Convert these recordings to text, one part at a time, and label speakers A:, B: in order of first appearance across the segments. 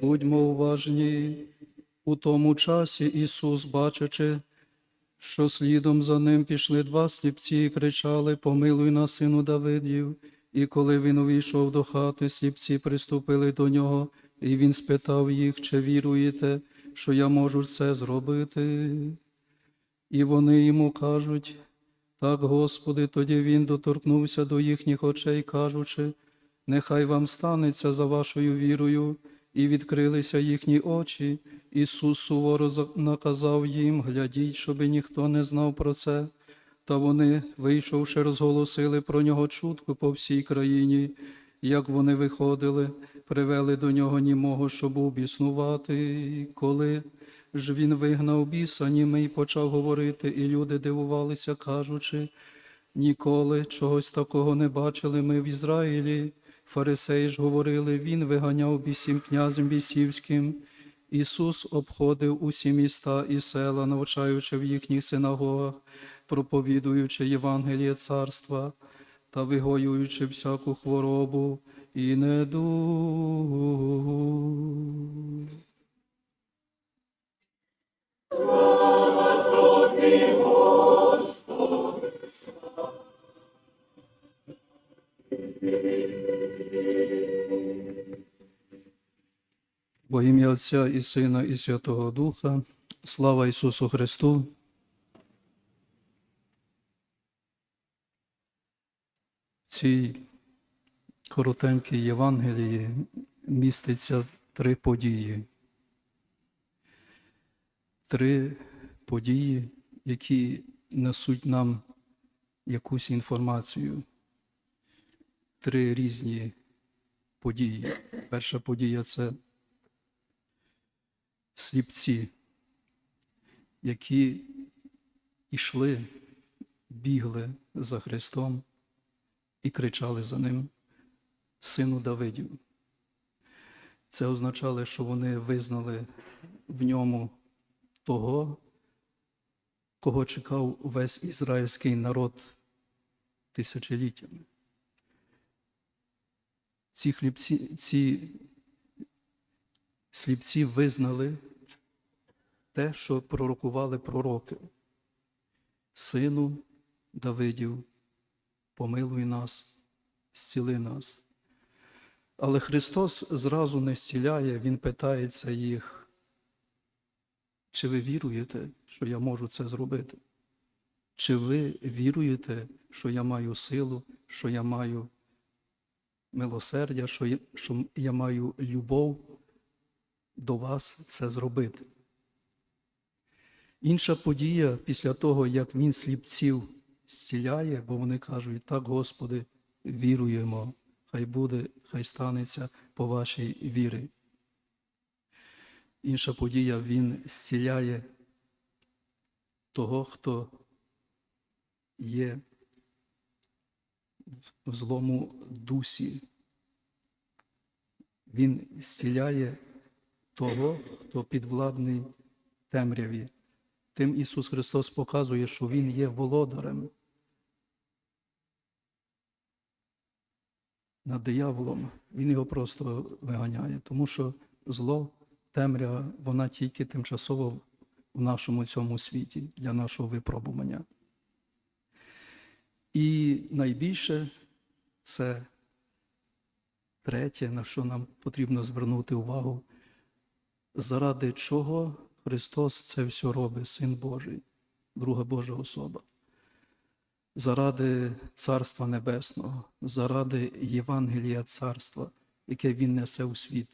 A: Будьмо уважні. У тому часі Ісус, бачачи, що слідом за ним пішли два сліпці і кричали Помилуй нас, сину Давидів. І коли він увійшов до хати, сліпці приступили до нього, і він спитав їх, чи віруєте, що я можу це зробити. І вони йому кажуть, так, Господи, тоді він доторкнувся до їхніх очей, кажучи, нехай вам станеться за вашою вірою, і відкрилися їхні очі. Ісус суворо за- наказав їм, глядіть, щоби ніхто не знав про це. Та вони, вийшовши, розголосили про нього чутку по всій країні. Як вони виходили, привели до нього німого, щоб убіснувати. Коли ж він вигнав біса, німий почав говорити, і люди дивувалися, кажучи, ніколи чогось такого не бачили ми в Ізраїлі. Фарисеї ж говорили, він виганяв бісім князем бісівським. Ісус обходив усі міста і села, навчаючи в їхніх синагогах, проповідуючи Євангеліє царства та вигоюючи всяку хворобу і недугу. Во ім'я Отця і Сина, і Святого Духа, слава Ісусу Христу. В цій коротенькій Євангелії міститься три події. Три події, які несуть нам якусь інформацію. Три різні події. Перша подія це сліпці, які йшли, бігли за Христом і кричали за Ним, Сину Давидів. Це означало, що вони визнали в ньому того, кого чекав весь ізраїльський народ тисячоліттями. Ці хлібці, ці сліпці визнали те, що пророкували пророки. Сину Давидів, помилуй нас, зціли нас. Але Христос зразу не зціляє, Він питається їх, чи ви віруєте, що я можу це зробити? Чи ви віруєте, що я маю силу, що я маю милосердя, що я, що я маю любов до вас це зробити? Інша подія після того, як він сліпців зціляє, бо вони кажуть, так, Господи, віруємо, хай буде, хай станеться по вашій вірі. Інша подія, він зціляє того, хто є в злому дусі. Він зціляє того, хто підвладний темряві. Тим Ісус Христос показує, що Він є володарем над дияволом. Він його просто виганяє, тому що зло, темрява, вона тільки тимчасово в нашому цьому світі для нашого випробування. І найбільше це третє, на що нам потрібно звернути увагу, заради чого Христос це все робить, Син Божий, друга Божа особа. Заради Царства Небесного, заради Євангелія Царства, яке Він несе у світ.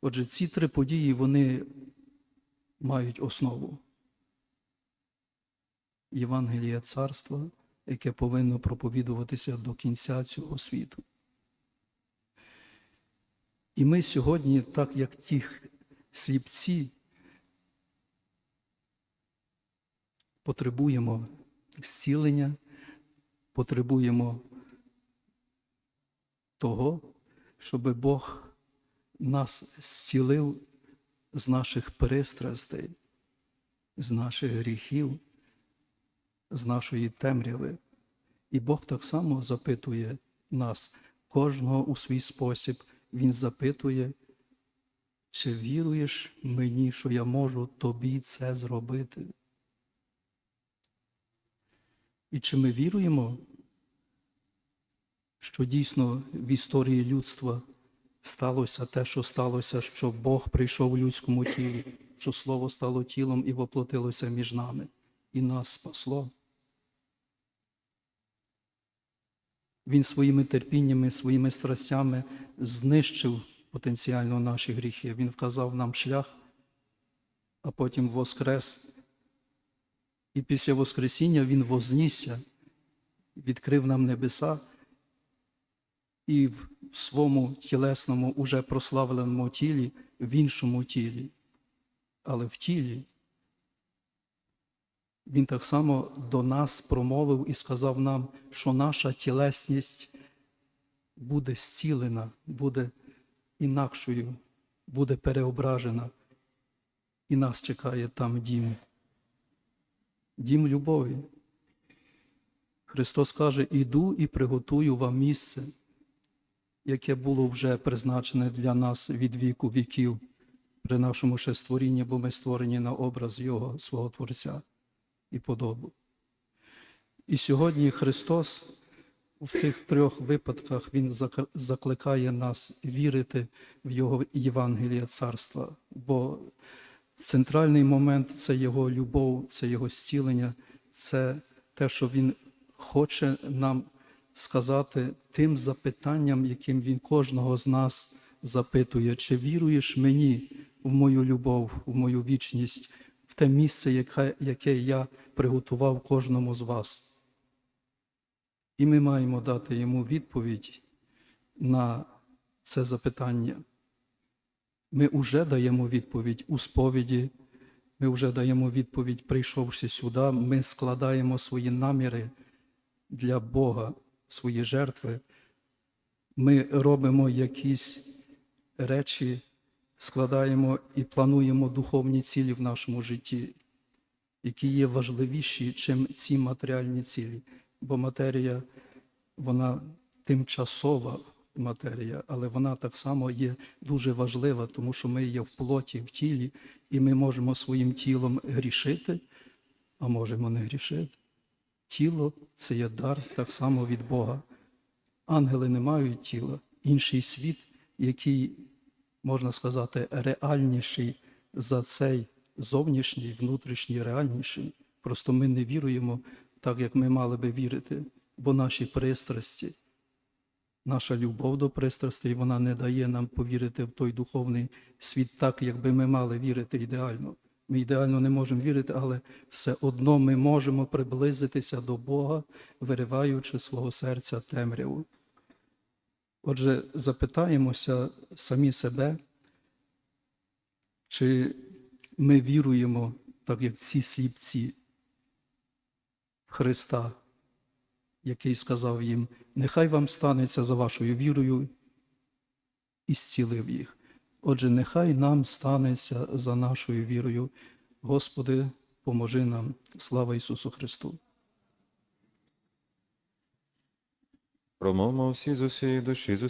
A: Отже, ці три події вони мають основу. Євангелія Царства, яке повинно проповідуватися до кінця цього світу. І ми сьогодні, так як ті сліпці, потребуємо зцілення, потребуємо того, щоб Бог нас зцілив з наших пристрастей, з наших гріхів, з нашої темряви. І Бог так само запитує нас, кожного у свій спосіб. Він запитує, чи віруєш мені, що я можу тобі це зробити? І чи ми віруємо, що дійсно в історії людства сталося те, що сталося, що Бог прийшов у людському тілі, що Слово стало тілом і воплотилося між нами, і нас спасло? Він своїми терпіннями, своїми страстями знищив потенціально наші гріхи. Він вказав нам шлях, а потім воскрес. І після Воскресіння Він вознісся, відкрив нам небеса і в своєму тілесному, уже прославленому тілі, в іншому тілі. Але в тілі він так само до нас промовив і сказав нам, що наша тілесність буде зцілена, буде інакшою, буде переображена, і нас чекає там дім. Дім любові. Христос каже: іду і приготую вам місце, яке було вже призначене для нас від віку віків при нашому ще створінні, бо ми створені на образ Його, свого Творця і подобу. І сьогодні Христос у цих трьох випадках Він закликає нас вірити в Його Євангеліє Царства, бо центральний момент це Його любов, це Його зцілення, це те, що Він хоче нам сказати тим запитанням, яким Він кожного з нас запитує, чи віруєш мені в мою любов, в мою вічність, в те місце, яке, я приготував кожному з вас. І ми маємо дати йому відповідь на це запитання. Ми вже даємо відповідь у сповіді, ми вже даємо відповідь, прийшовши сюди, ми складаємо свої наміри для Бога, свої жертви. Ми робимо якісь речі, складаємо і плануємо духовні цілі в нашому житті, які є важливіші, чим ці матеріальні цілі. Бо матерія, вона тимчасова матерія, але вона так само є дуже важлива, тому що ми є в плоті, в тілі, і ми можемо своїм тілом грішити, а можемо не грішити. Тіло це є дар так само від Бога. Ангели не мають тіла, інший світ, який, можна сказати, реальніший за цей зовнішній, внутрішній, реальніший. Просто ми не віруємо так, як ми мали би вірити, бо наші пристрасті, наша любов до пристрастей, вона не дає нам повірити в той духовний світ так, як би ми мали вірити ідеально. Ми ідеально не можемо вірити, але все одно ми можемо приблизитися до Бога, вириваючи свого серця темряву. Отже, запитаємося самі себе, чи ми віруємо, так як ці сліпці в Христа, який сказав їм, нехай вам станеться за вашою вірою, і зцілив їх. Отже, нехай нам станеться за нашою вірою. Господи, поможи нам. Слава Ісусу Христу!
B: Промовмо всі з усієї душі, з